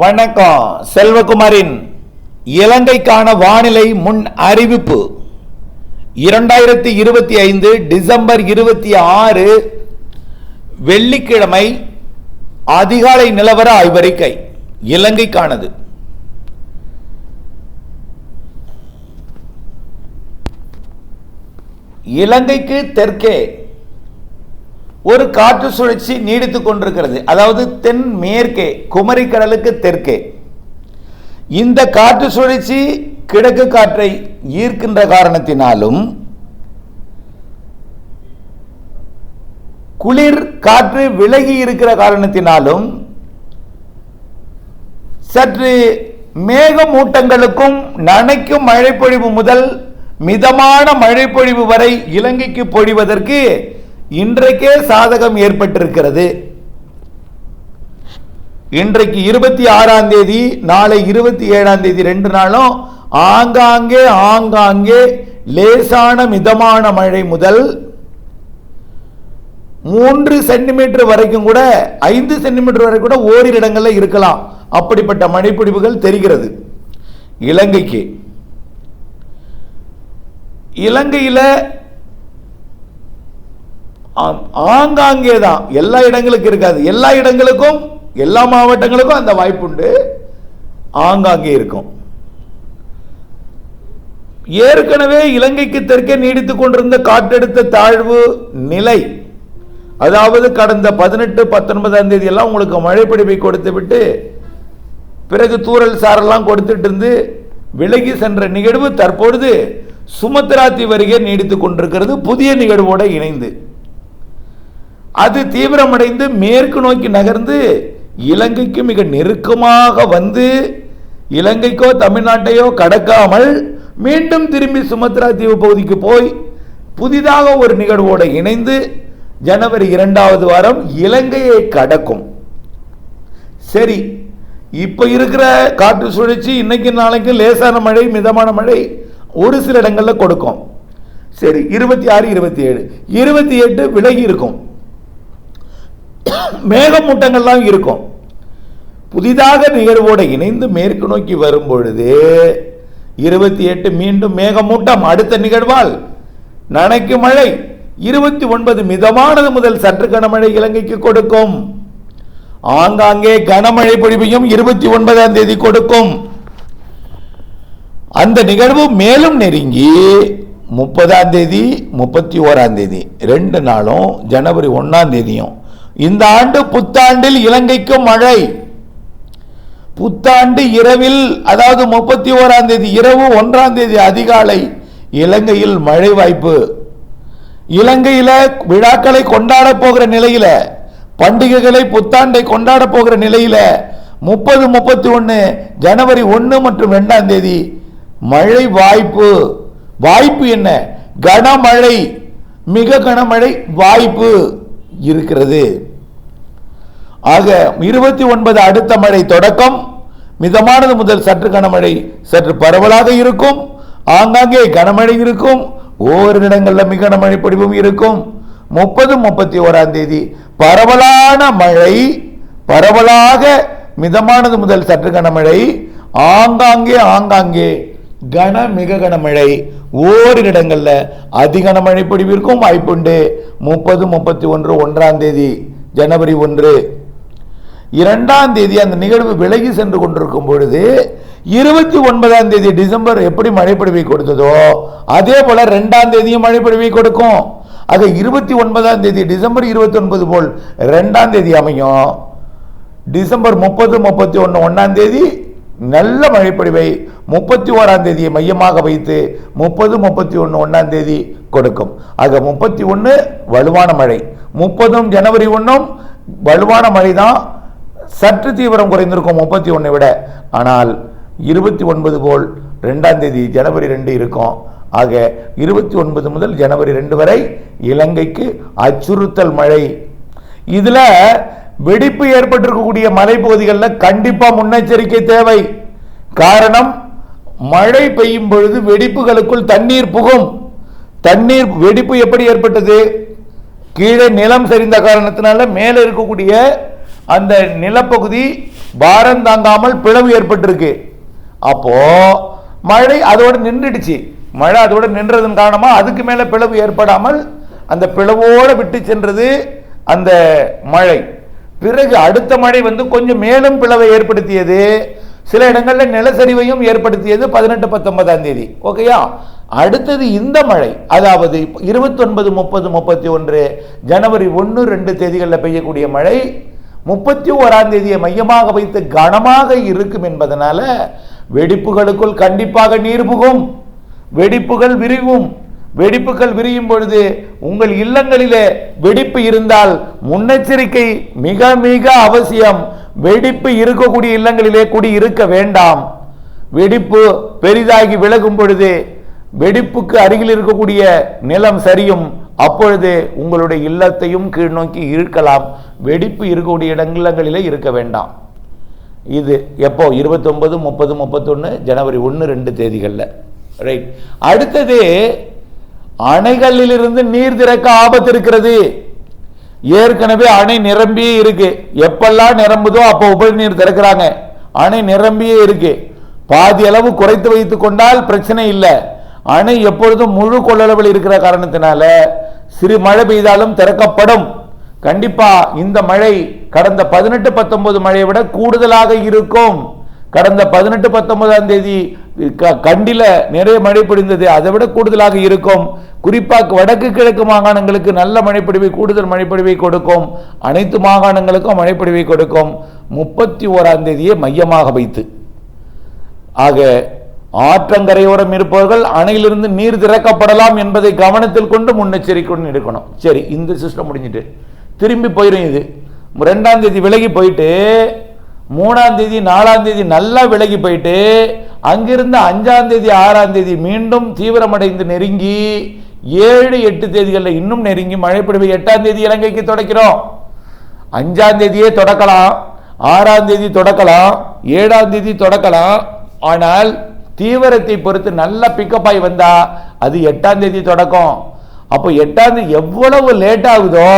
வணக்கம். செல்வகுமாரின் இலங்கைக்கான வானிலை முன் அறிவிப்பு. இரண்டாயிரத்தி இருபத்தி ஐந்து டிசம்பர் இருபத்தி ஆறு வெள்ளிக்கிழமை அதிகாலை நிலவர ஆய்வறிக்கை. இலங்கைக்கானது. இலங்கைக்கு தெற்கே ஒரு காற்று சுழற்சி நீடித்து கொண்டிருக்கிறது. அதாவது தென் மேற்கே குமரி கடலுக்கு தெற்கே. இந்த காற்று சுழற்சி கிழக்கு காற்றை ஈர்க்கின்ற காரணத்தினாலும் குளிர் காற்று விலகி இருக்கிற காரணத்தினாலும் சற்று மேகமூட்டங்களுக்கும் நனைக்கும் மழைப்பொழிவு முதல் மிதமான மழைப்பொழிவு வரை இலங்கைக்கு பொழிவதற்கு இன்றைக்கே சாதகம் ஏற்பட்டிருக்கிறது. இன்றைக்கு இருபத்தி ஆறாம் தேதி நாளை இருபத்தி ஏழாம் தேதி ரெண்டு நாளும் ஆங்காங்கே ஆங்காங்கே லேசான மிதமான மழை முதல் மூன்று சென்டிமீட்டர் வரைக்கும் கூட ஐந்து சென்டிமீட்டர் வரை கூட ஓரிரு இடங்களில் இருக்கலாம். அப்படிப்பட்ட மழைப்பிடிவுகள் தெரிகிறது. இலங்கைக்கு. இலங்கையில் ஆங்காங்கே தான் எல்லா இடங்களுக்கும் இருக்காது. எல்லா இடங்களுக்கும் எல்லா மாவட்டங்களுக்கும் அந்த வாய்ப்புண்டு. ஆங்காங்கே இருக்கும். ஏற்கனவே இலங்கைக்கு தெற்கே நீடித்துக் கொண்டிருந்த காற்றழுத்த தாழ்வு நிலை அதாவது கடந்த பதினெட்டு பத்தொன்பதாம் தேதி எல்லாம் உங்களுக்கு மழைப்பிடிப்பை கொடுத்து விட்டு பிறகு தூறல் சாரெல்லாம் கொடுத்துட்டு இருந்து விலகி சென்ற நிகழ்வு தற்பொழுது சுமத்ராத்தி வருகை அருகே நீடித்துக் கொண்டிருக்கிறது. புதிய நிகழ்வோடு இணைந்து. அது தீவிரமடைந்து மேற்கு நோக்கி நகர்ந்து இலங்கைக்கு மிக நெருக்கமாக வந்து இலங்கைக்கோ தமிழ்நாட்டையோ கடக்காமல் மீண்டும் திரும்பி சுமத்ரா தீவு பகுதிக்கு போய் புதிதாக ஒரு நிகழ்வோடு இணைந்து ஜனவரி இரண்டாவது வாரம் இலங்கையை கடக்கும். சரி இப்ப இருக்கிற காற்று சுழற்சி இன்னைக்கு நாளைக்கு லேசான மழை மிதமான மழை ஒரு சில இடங்களில் கொடுக்கும். சரி இருபத்தி ஆறு இருபத்தி ஏழு இருபத்தி எட்டு விலகி இருக்கும். மேகமூட்டங்கள்லாம் இருக்கும். புதிதாக நிகழ்வோடு இணைந்து மேற்கு நோக்கி வரும் பொழுது இருபத்தி எட்டு மீண்டும் மேகமூட்டம். அடுத்த நிகழ்வால் நனைக்கு மழை. இருபத்தி ஒன்பது மிதமானது முதல் சற்று கனமழை இலங்கைக்கு கொடுக்கும். ஆங்காங்கே கனமழை பொழிவையும் இருபத்தி ஒன்பதாம் தேதி கொடுக்கும். அந்த நிகழ்வு மேலும் நெருங்கி முப்பதாம் தேதி முப்பத்தி ஓராம் தேதி ரெண்டு நாளும் ஜனவரி ஒன்னாம் தேதியும். இந்த ஆண்டு புத்தாண்டில் இலங்கைக்கு மழை. புத்தாண்டு இரவில் அதாவது முப்பத்தி ஓராம் தேதி இரவு ஒன்றாம் தேதி அதிகாலை இலங்கையில் மழை வாய்ப்பு. இலங்கையில் விழாக்களை கொண்டாட போகிற நிலையில பண்டிகைகளை புத்தாண்டை கொண்டாட போகிற நிலையில முப்பது முப்பத்தி ஒன்று ஜனவரி ஒன்று மற்றும் ரெண்டாம் தேதி மழை வாய்ப்பு. வாய்ப்பு என்ன? கனமழை. மிக கனமழை வாய்ப்பு. இருக்கிறது. ஆக இருபத்தி ஒன்பது அடுத்த மழை தொடக்கம் மிதமானது முதல் சற்று கனமழை சற்று பரவலாக இருக்கும். ஆங்காங்கே கனமழை இருக்கும். ஒவ்வொரு இடங்களில் மிக கனமழை பொழிவும் இருக்கும். முப்பது முப்பத்தி ஓராம் தேதி பரவலான மழை பரவலாக மிதமானது முதல் சற்று கனமழை ஆங்காங்கே ஆங்காங்கே கன மிக கனமழை ஓரிரு இடங்களில் அதிகன மழை பொழிவிற்கும் வாய்ப்புண்டு முப்பது முப்பத்தி ஒன்று ஒன்றாம் தேதி ஜனவரி ஒன்று. இரண்டாம் தேதி அந்த நிகழ்வு விலகி சென்று கொண்டிருக்கும் பொழுது இருபத்தி ஒன்பதாம் தேதி டிசம்பர் எப்படி மழைப்பொழிவை கொடுத்ததோ அதே போல ரெண்டாம் தேதியும் மழைப்பொழிவை கொடுக்கும். ஆக இருபத்தி ஒன்பதாம் தேதி டிசம்பர் இருபத்தி ஒன்பது போல் ரெண்டாம் தேதி அமையும். டிசம்பர் முப்பது முப்பத்தி ஒன்று ஒன்றாம் தேதி நல்ல மழைப்பொழிவை முப்பத்தி ஓராம் தேதியை மையமாக வைத்து முப்பது முப்பத்தி ஒன்று ஒன்றாம் தேதி கொடுக்கும். ஆக முப்பத்தி ஒன்று வலுவான மழை. முப்பதும் ஜனவரி ஒன்றும் வலுவான மழை தான் சற்று தீவிரம் குறைந்திருக்கும் முப்பத்தி ஒன்றை விட. ஆனால் இருபத்தி ஒன்பது போல் ரெண்டாம் தேதி ஜனவரி ரெண்டு இருக்கும். ஆக இருபத்தி ஒன்பது முதல் ஜனவரி ரெண்டு வரை இலங்கைக்கு அச்சுறுத்தல் மழை. இதில் வெடிப்பு ஏற்பட்டிருக்கக்கூடிய மலைப்பகுதிகளில் கண்டிப்பாக முன்னெச்சரிக்கை தேவை. காரணம் மழை பெய்யும் பொழுது வெடிப்புகளுக்குள் தண்ணீர் புகும். தண்ணீர் வெடிப்பு எப்படி ஏற்பட்டது? கீழே நிலம் சரிந்த காரணத்தினால மேலே இருக்கக்கூடிய அந்த நிலப்பகுதி பாரம் தாங்காமல் பிளவு ஏற்பட்டிருக்கு. அப்போ மழை அதோடு நின்றுடுச்சு. மழை அதோட நின்றதன் காரணமாக அதுக்கு மேலே பிளவு ஏற்படாமல் அந்த பிளவோடு விட்டு சென்றது அந்த மழை. பிறகு அடுத்த மழை வந்து கொஞ்சம் மேலும் பிளவை ஏற்படுத்தியது. சில இடங்களில் நிலச்சரிவையும் ஏற்படுத்தியது பதினெட்டு பத்தொன்பதாம் தேதி. ஓகேயா அடுத்தது இந்த மழை அதாவது இருபத்தொன்பது முப்பது முப்பத்தி ஒன்று ஜனவரி ஒன்று ரெண்டு தேதிகளில் பெய்யக்கூடிய மழை முப்பத்தி ஓராம் தேதியை மையமாக வைத்து கனமாக இருக்கும் என்பதனால வெடிப்புகளுக்குள் கண்டிப்பாக நீர் புகும். வெடிப்புகள் விரிவும். வெடிப்புகள் விரியும் பொழுது உங்கள் இல்லங்களிலே வெடிப்பு இருந்தால் முன்னெச்சரிக்கை மிக மிக அவசியம். வெடிப்பு இருக்கக்கூடிய இல்லங்களிலே குடி இருக்க வேண்டாம். வெடிப்பு பெரிதாகி விலகும் பொழுது வெடிப்புக்கு அருகில் இருக்கக்கூடிய நிலம் சரியும். அப்பொழுது உங்களுடைய இல்லத்தையும் கீழ்நோக்கி இருக்கலாம் வெடிப்பு இருக்கக்கூடிய இடங்களிலே இருக்க வேண்டாம். இது எப்போ? இருபத்தொன்பது முப்பது முப்பத்தொன்று ஜனவரி ஒன்று ரெண்டு தேதிகளில். ரைட் அடுத்தது அணைகளிலிருந்து நீர் திறக்க ஆபத்து இருக்கிறது ஏற்கனவே அணை நிரம்பியே இருக்கு. எப்பெல்லாம் நிரம்புதோ அப்போ உபரி நீர் திறக்கிறாங்க. அணை நிரம்பியே இருக்கு. பாதி அளவு குறைத்து வைத்துக் கொண்டால் பிரச்சனை இல்லை. அணை எப்பொழுதும் முழு கொள்ளளவில் இருக்கிற காரணத்தினால சிறு மழை பெய்தாலும் திறக்கப்படும். கண்டிப்பா இந்த மழை கடந்த பதினெட்டு பத்தொன்பது மழையை விட கூடுதலாக இருக்கும். கடந்த பதினெட்டு பத்தொன்பதாம் தேதி கண்டில நிறைய மழை பொழிந்தது. அதை விட கூடுதலாக இருக்கும். குறிப்பாக வடக்கு கிழக்கு மாகாணங்களுக்கு நல்ல மழைப்பொழிவை கூடுதல் மழைப்பொழிவை கொடுக்கும். அனைத்து மாகாணங்களுக்கும் மழைப்பொழிவை கொடுக்கும். முப்பத்தி ஓராம் தேதியை மையமாக வைத்து. ஆக ஆற்றங்கரையோரம் இருப்பவர்கள் அணையிலிருந்து நீர் திறக்கப்படலாம் என்பதை கவனத்தில் கொண்டு முன்னெச்சரிக்கையுடன் இருக்கணும் சரி இந்த சிஸ்டம் முடிஞ்சிட்டு. திரும்பி போயிடும் இது. ரெண்டாம் தேதி விலகி போயிட்டு மூணாம் தேதி நாலாம் தேதி நல்லா விலகி போயிட்டு அங்கிருந்து அஞ்சாம் தேதி ஆறாம் தேதி மீண்டும் தீவிரமடைந்து நெருங்கி ஏழு எட்டு தேதிகளில் இன்னும் நெருங்கி மழைப்பொழிவு எட்டாம் தேதி இலங்கைக்கு தொடக்கிறோம். அஞ்சாம் தேதியே தொடக்கலாம் ஆறாம் தேதி தொடக்கலாம் ஏழாம் தேதி தொடக்கலாம். ஆனால் தீவிரத்தை பொறுத்து நல்ல பிக்கப் ஆகி வந்தா அது எட்டாம் தேதி தொடக்கம். அப்போ எட்டாம் தேதி எவ்வளவு லேட் ஆகுதோ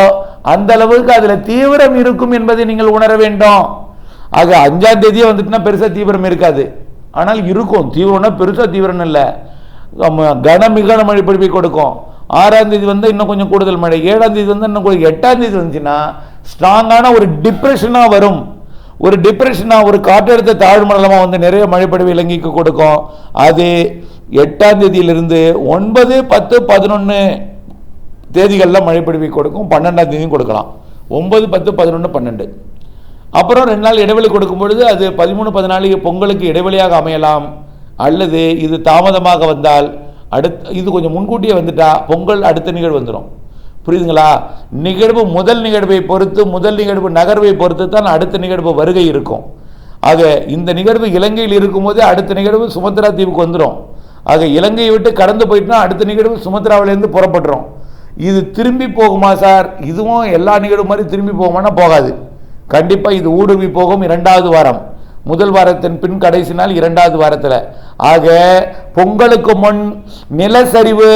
அந்த அளவுக்கு அதுல தீவிரம் இருக்கும் என்பதை நீங்கள் உணர வேண்டும். ஆக அஞ்சாம் தேதியே வந்துட்டுனா பெருசா தீவிரம் இருக்காது. ஆனால் இருக்கும். தீவிரம்னா பெருசாக தீவிரம் இல்லை. ஆமா, கன மிகான மழை பிடிப்பை கொடுக்கும். ஆறாம் தேதி வந்து இன்னும் கொஞ்சம் கூடுதல் மழை. ஏழாம் தேதி வந்து இன்னும் கொஞ்சம் எட்டாம் தேதி வந்துச்சுன்னா ஸ்ட்ராங்கான ஒரு டிப்ரெஷனாக வரும். ஒரு டிப்ரெஷனாக ஒரு காற்றழுத்த தாழ்வு மண்டலமாக வந்து நிறைய மழைப்பொழிவு இலங்கைக்கு கொடுக்கும். அது எட்டாம் தேதியிலிருந்து ஒன்பது பத்து பதினொன்று தேதிகளில் மழைப்படிவை கொடுக்கும். பன்னெண்டாம் தேதியும் கொடுக்கலாம். ஒன்பது பத்து பதினொன்று பன்னெண்டு. அப்புறம் ரெண்டு நாள் இடைவெளி கொடுக்கும் பொழுது அது பதிமூணு பதினாலு பொங்கலுக்கு இடைவெளியாக அமையலாம். அல்லது இது தாமதமாக வந்தால் அடுத்த இது கொஞ்சம் முன்கூட்டியே வந்துட்டா பொங்கல் அடுத்த நிகழ்வு வந்துடும் புரியுதுங்களா? நிகழ்வு முதல் நிகழ்வை பொறுத்து முதல் நிகழ்வு நகர்வை பொறுத்து தான் அடுத்த நிகழ்வு வருகை இருக்கும். ஆக இந்த நிகழ்வு இலங்கையில் இருக்கும்போது அடுத்த நிகழ்வு சுமத்ரா தீவுக்கு வந்துடும் ஆக இலங்கையை விட்டு கடந்து போயிட்டுனா அடுத்த நிகழ்வு சுமத்ராவிலேருந்து புறப்பட்டுரும். இது திரும்பி போகுமா சார்? இதுவும் எல்லா நிகழ்வு மாதிரி திரும்பி போகுமானா போகாது. கண்டிப்பாக இது ஊடுருவி போகும் இரண்டாவது வாரம். முதல் வாரத்தின் பின் கடைசி நாள் இரண்டாவது வாரத்தில். ஆக பொங்கலுக்கு முன் நிலச்சரிவு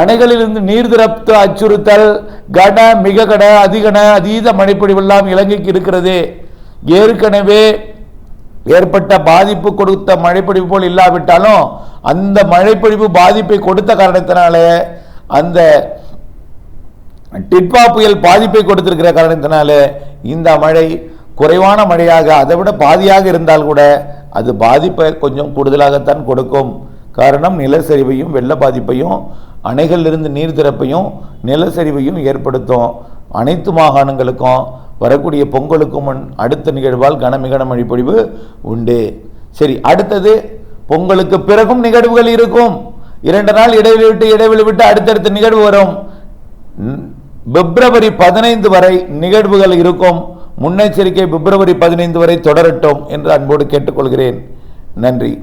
அணைகளிலிருந்து நீர் திறப்பு அச்சுறுத்தல் கன மிக கன அதிகன அதீத மழைப்பொழிவெல்லாம் இலங்கைக்கு இருக்கிறது. ஏற்கனவே ஏற்பட்ட பாதிப்பு கொடுத்த மழைப்பொழிவு போல் இல்லாவிட்டாலும் அந்த மழைப்பொழிவு பாதிப்பை கொடுத்த காரணத்தினாலே அந்த டிட்பா புயல் பாதிப்பை கொடுத்திருக்கிற காரணத்தினால இந்த மழை குறைவான மழையாக அதை விட பாதியாக இருந்தால் கூட அது பாதிப்பை கொஞ்சம் கூடுதலாகத்தான் கொடுக்கும். காரணம் நிலச்சரிவையும் வெள்ள பாதிப்பையும் அணைகளிலிருந்து நீர் திறப்பையும் நிலச்சரிவையும் ஏற்படுத்தும். அனைத்து மாகாணங்களுக்கும் வரக்கூடிய பொங்கலுக்கும் முன் அடுத்த நிகழ்வால் கனமிகன மழைப்பொழிவு உண்டு. சரி அடுத்தது பொங்கலுக்கு பிறகும் நிகழ்வுகள் இருக்கும். இரண்டு நாள் இடைவெளி விட்டு இடைவெளி விட்டு அடுத்தடுத்த நிகழ்வு வரும். பிப்ரவரி பதினைந்து வரை நிகழ்வுகள் இருக்கும். முன்னெச்சரிக்கை பிப்ரவரி பதினைந்து வரை தொடரட்டும் என்று அன்போடு கேட்டுக்கொள்கிறேன். நன்றி.